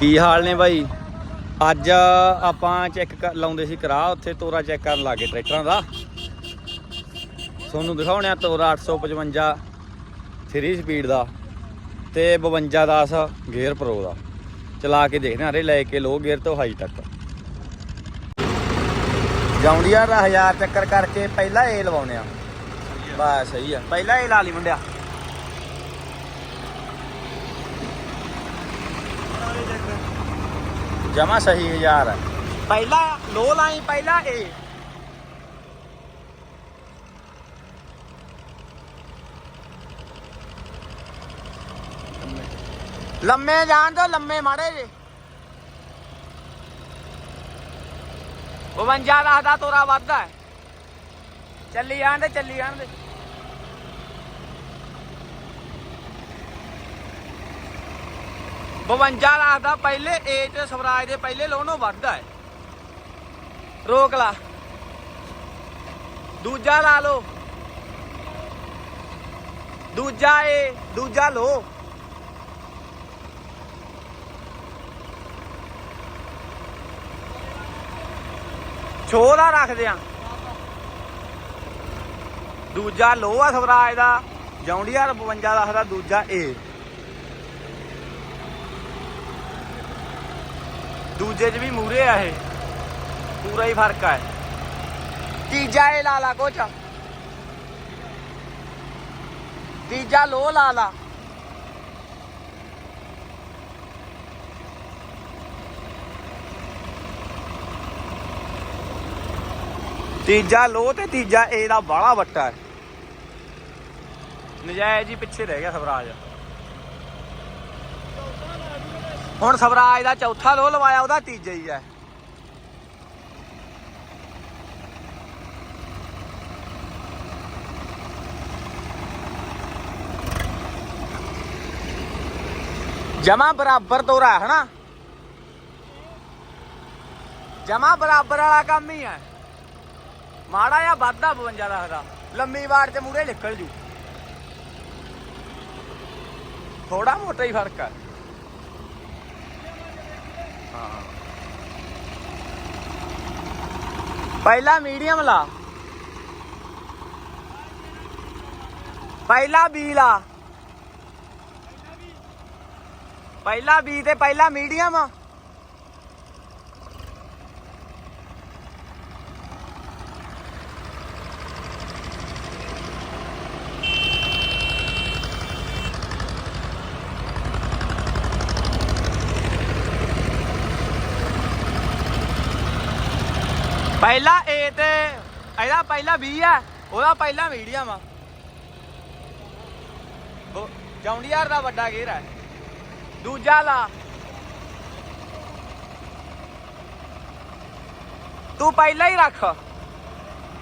ਕੀ ਹਾਲ ਨੇ ਬਾਈ? ਅੱਜ ਆਪਾਂ ਚੈੱਕ ਲਾਉਂਦੇ ਸੀ ਕਰਾ ਉੱਥੇ ਤੋਰਾ ਚੈੱਕ ਕਰਨ ਲੱਗੇ ਟਰੈਕਟਰਾਂ ਦਾ। ਤੁਹਾਨੂੰ ਦਿਖਾਉਣਿਆ ਤੋਰਾ 855 3 ਸਪੀਡ ਦਾ ਤੇ 52 10 ਗੇਅਰ ਪ੍ਰੋ ਦਾ। ਚਲਾ ਕੇ ਦੇਖਦੇ ਹਾਂ ਰੇ ਲੈ ਕੇ ਲੋ ਗੇਅਰ ਤੋਂ ਹਾਈ ਤੱਕ। ਜੌਂਡੀਆ ਦਾ 1000 ਚੱਕਰ ਕਰਕੇ ਪਹਿਲਾਂ ਇਹ ਲਵਾਉਣੇ ਆ। ਬਸ ਸਹੀ ਆ, ਪਹਿਲਾਂ ਇਹ ਲਾ ਲਈ ਮੁੰਡਿਆ। ਜਮਾ ਸਹੀ 1000 ਹੈ ਪਹਿਲਾ, ਲੋ ਲਾਈ ਪਹਿਲਾ ਇਹ ਲੰਮੇ ਜਾਣ ਦੋ ਲੰਮੇ ਮਾੜੇ ਜੇ। 52 ਦਾ ਦਾ ਤੋਰਾ ਵੱਧਦਾ। ਚੱਲੀ ਜਾਣ ਦੇ, ਚੱਲੀ ਜਾਣ ਦੇ। ਬਵੰਜਾ ਰੱਖਦਾ ਪਹਿਲੇ ਏਜ ਸਵਰਾਜ ਦੇ ਪਹਿਲੇ ਲੋਨੋਂ ਵੱਧਦਾ ਹੈ। ਰੋਕ ਲਾ। ਦੂਜਾ ਲਾ ਲਓ। ਦੂਜਾ ਏ ਦੂਜਾ ਲੋ ਦਾ ਰੱਖਦੇ ਆ। ਦੂਜਾ ਲੋ ਆ ਸਵਰਾਜ ਦਾ। ਜੌਂਡੀਆਰ 52 ਰੱਖਦਾ ਦੂਜਾ ਏ ਦੂਜੇ 'ਚ ਵੀ ਮੂਰੇ ਆ ਇਹ। ਪੂਰਾ ਹੀ ਫ਼ਰਕ ਆ ਤੀਜਾ ਇਹ ਲਾ ਲਾ ਕੋਚ ਤੀਜਾ ਲੋ ਲਾ ਲਾ। ਤੀਜਾ ਲੋ ਤੇ ਤੀਜਾ ਏ ਦਾ ਬਾਲਾ ਵੱਟਾ ਹੈ। ਨਜਾਇਜ਼ ਹੀ ਪਿੱਛੇ ਰਹਿ ਗਿਆ ਸਵਰਾਜ। ਹੁਣ ਸਵਰਾਜ ਦਾ ਚੌਥਾ ਲੋ ਲਵਾਇਆ, ਉਹਦਾ ਤੀਜਾ ਹੀ ਹੈ। ਜਮਾ ਬਰਾਬਰ ਤੋਰਾ ਹੈ, ਹਨਾ? ਜਮਾ ਬਰਾਬਰ ਵਾਲਾ ਕੰਮ ਹੀ ਹੈ। ਮਾੜਾ ਜਾਂ ਵੱਧਦਾ 52 ਰੱਖਦਾ ਲੰਮੀ ਵਾਰ 'ਚ ਮੂਰੇ ਨਿਕਲ ਜੂ। ਥੋੜਾ ਮੋਟਾ ਹੀ ਫ਼ਰਕ ਹੈ। ਪਹਿਲਾ ਮੀਡੀਅਮ ਲਾ। ਪਹਿਲਾ ਬੀ ਲਾ। ਪਹਿਲਾ ਬੀ ਤੇ ਪਹਿਲਾ ਮੀਡੀਅਮ। ਪਹਿਲਾ ਏ ਤੇ ਇਹਦਾ ਪਹਿਲਾ ਬੀ ਆ, ਉਹਦਾ ਪਹਿਲਾ ਮੀਡੀਅਮ ਆ। ਜੌਂਡੀਆਰ ਦਾ ਵੱਡਾ ਗੇਰ ਹੈ ਦੂਜਾ ਲਾ। ਤੂੰ ਪਹਿਲਾ ਹੀ ਰੱਖ।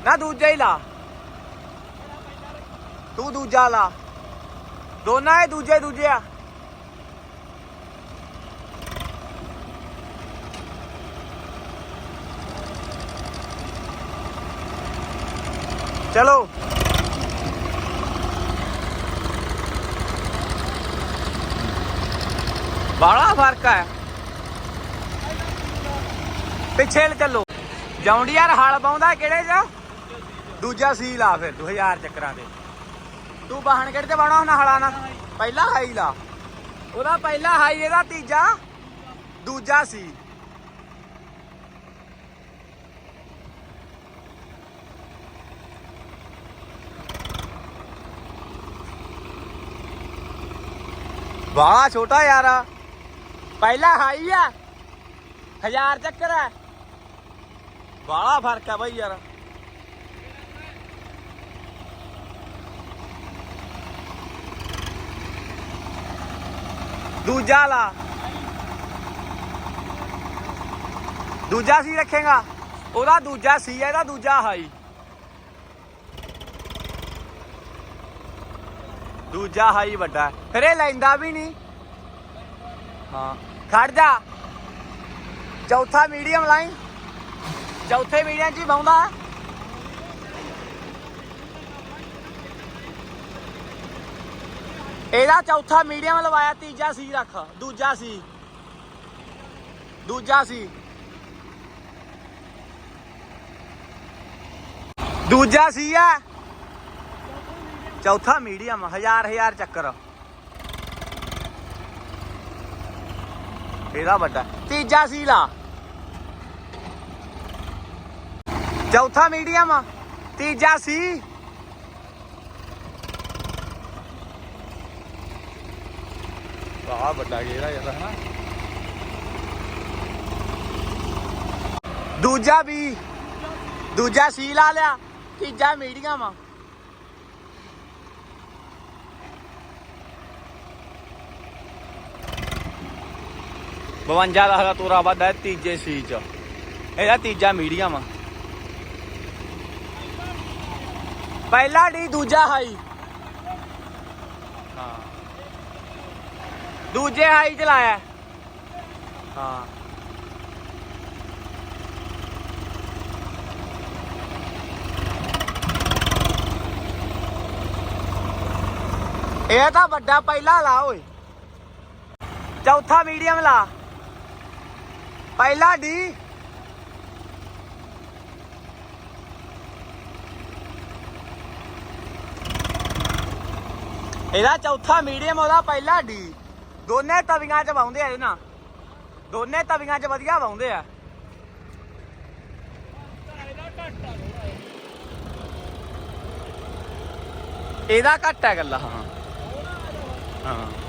ਨਾ ਦੂਜਾ ਹੀ ਲਾ। ਤੂੰ ਦੂਜਾ ਲਾ। ਦੋਨਾਂ ਇਹ ਦੂਜੇ ਦੂਜੇ ਆ। ਚਲੋ। ਬਾਲਾ ਫ਼ਰਕ ਹੈ। ਪਿੱਛੇ ਚੱਲੋ। ਜੌਂਡੀਆਰ ਹਲ ਪਾਉਂਦਾ ਕਿਹੜੇ ਚ? ਦੂਜਾ ਸੀ ਲਾ ਫਿਰ 2000 ਚੱਕਰਾਂ ਦੇ। ਤੂੰ ਬਾਹਣ ਕਿਹੜੇ ਤੇ ਬਾਣਾ ਹੁਣ ਹਲਾ ਨਾ ਪਹਿਲਾ ਹਾਈ ਲਾ। ਉਹਦਾ ਪਹਿਲਾ ਹਾਈ ਇਹਦਾ ਤੀਜਾ। ਦੂਜਾ ਸੀ। ਬਾਲਾ ਛੋਟਾ ਯਾਰ। ਪਹਿਲਾ ਹਾਈ ਆ। ਹਜ਼ਾਰ ਚੱਕਰ ਹੈ ਬਾਲਾ ਫ਼ਰਕ ਹੈ ਬਾਈ ਯਾਰ। ਦੂਜਾ ਲਾ। ਦੂਜਾ ਸੀ ਰੱਖੇਗਾ। ਉਹਦਾ ਦੂਜਾ ਸੀ ਇਹਦਾ ਦੂਜਾ ਹਾਈ ਦੂਜਾ ਹਾਈ ਵੱਡਾ। ਫਿਰ ਇਹ ਲੈਂਦਾ ਵੀ ਨਹੀਂ। ਹਾਂ, ਖੜ ਜਾ। ਚੌਥਾ ਮੀਡੀਅਮ ਲਾਈਨ। ਚੌਥੇ ਮੀਡੀਅਮ ਚ ਹੀ ਇਹਦਾ ਚੌਥਾ ਮੀਡੀਅਮ ਲਵਾਇਆ, ਤੀਜਾ ਸੀ ਰੱਖ। ਦੂਜਾ ਸੀ। ਦੂਜਾ ਸੀ। ਦੂਜਾ ਸੀ ਆ। ਚੌਥਾ ਮੀਡੀਅਮ ਹਜ਼ਾਰ ਹਜ਼ਾਰ ਚੱਕਰ। ਇਹਦਾ ਵੱਡਾ। ਤੀਜਾ ਸੀ ਲਾ ਚੌਥਾ ਮੀਡੀਅਮ ਤੀਜਾ ਸੀ। ਆ ਵੱਡਾ ਗੇਰਾ ਯਾਰ ਹਨਾ? ਦੂਜਾ ਵੀ ਦੂਜਾ ਸੀ ਲਾ ਲਿਆ ਤੀਜਾ ਮੀਡੀਅਮ। ਆ ਬਵੰਜਾ ਦਾ ਹੈਗਾ ਤੋਰਾ ਵੱਧਦਾ ਤੀਜੇ ਸੀ ਚ। ਇਹਦਾ ਤੀਜਾ ਮੀਡੀਅਮ ਆ। ਪਹਿਲਾ ਡੀ, ਦੂਜਾ ਹਾਈ। ਹਾਂ। ਦੂਜੇ ਹਾਈ ਚ ਲਾਇਆ। ਹਾਂ। ਇਹ ਤਾਂ ਵੱਡਾ ਪਹਿਲਾ ਲਾ ਓਏ। ਚੌਥਾ ਮੀਡੀਅਮ ਲਾ। ਪਹਿਲਾ ਡੀ। ਇਹਦਾ ਚੌਥਾ ਮੀਡੀਅਮ, ਉਹਦਾ ਪਹਿਲਾ ਡੀ। ਦੋਨੇ ਤਵੀਆਂ 'ਚ ਵਾਉਂਦੇ ਆ ਇਹਦੇ ਨਾਲ। ਦੋਨੇ ਤਵੀਆਂ 'ਚ ਵਧੀਆ ਵਾਉਂਦੇ ਆ। ਇਹਦਾ ਘੱਟ ਹੈ ਗੱਲਾਂ, ਹਾਂ। ਹਾਂ।